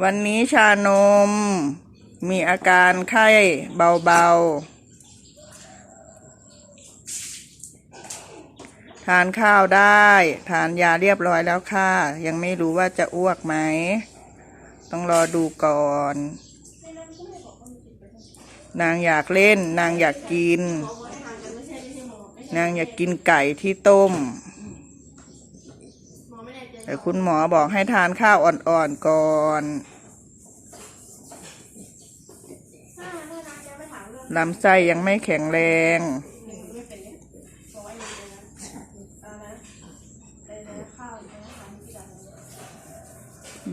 วันนี้ชานม มีอาการไข้เบาๆ ทานข้าวได้ ทานยาเรียบร้อยแล้วค่ะ ยังไม่รู้ว่าจะอ้วกไหม ต้องรอดูก่อน นางอยากเล่น นางอยากกิน นางอยากกินไก่ที่ต้ม แต่คุณหมอบอกให้ทานข้าวอ่อนๆก่อน ลำไส้ยังไม่แข็งแรง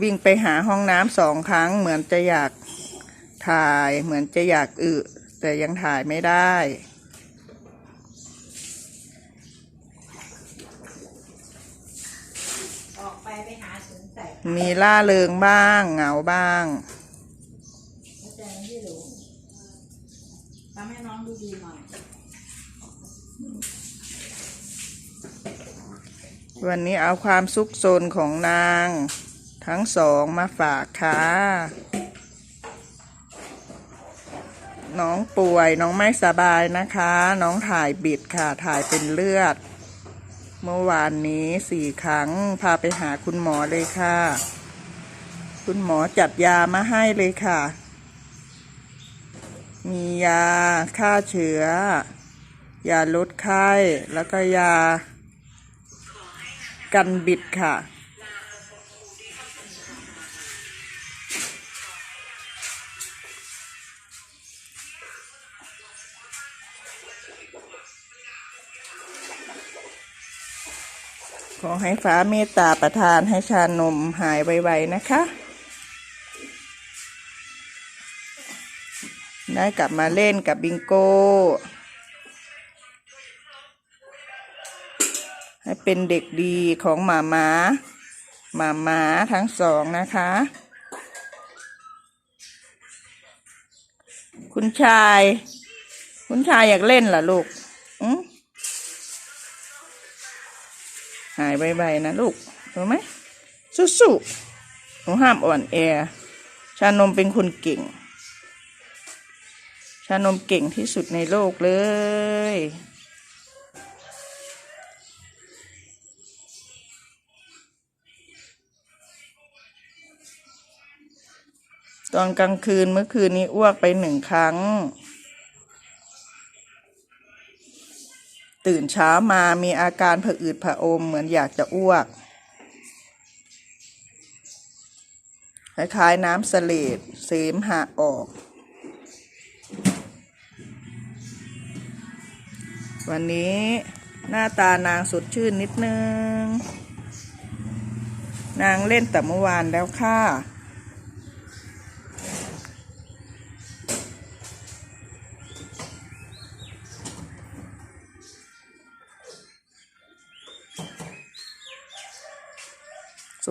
วิ่งไปหาห้องน้ำสองครั้งเหมือนจะอยากถ่ายเหมือนจะอยากอึแต่ยังถ่ายไม่ได้ ออกไปไปหา สวนแตกมีล่าเริงบ้างเหงาบ้าง เข้าใจไหมพี่หลูทำให้น้องดูดีหน่อยวันนี้เอาความซุกซนของนาง ทั้งสองมาฝากค่ะ น้องป่วยน้องไม่สบายนะคะ น้องถ่ายบิดค่ะ ถ่ายเป็นเลือด เมื่อวานนี้สี่ครั้ง พาไปหาคุณหมอเลยค่ะ คุณหมอจัดยามาให้เลยค่ะ มียาฆ่าเชื้อ ยาลดไข้ แล้วก็ยา กันบิดค่ะ ขอให้ฟ้าเมตตาประทานให้ชานมหายไวๆนะคะ ได้กลับมาเล่นกับบิงโก้ ให้เป็นเด็กดีของหมาม้าหมาม้าทั้งสองนะคะ คุณชาย คุณชายอยากเล่นเหรอลูก หายไวๆนะลูกรู้ไหมสู้ๆหนูห้ามอ่อนแอ ชานมเป็นคนเก่ง ชานมเก่งที่สุดในโลกเลยตอนกลางคืนเมื่อคืนนี้อ้วกไปหนึ่งครั้ง ตื่นเช้ามามีอาการผะอืดผะอมเหมือนอยากจะอ้วก คล้ายๆน้ำเสลดเสมหะออก วันนี้หน้าตานางสดชื่นนิดนึง นางเล่นแต่เมื่อวานแล้วค่ะ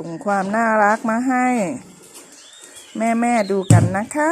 ส่งความน่ารักมาให้ แม่ ๆ ดูกันนะคะ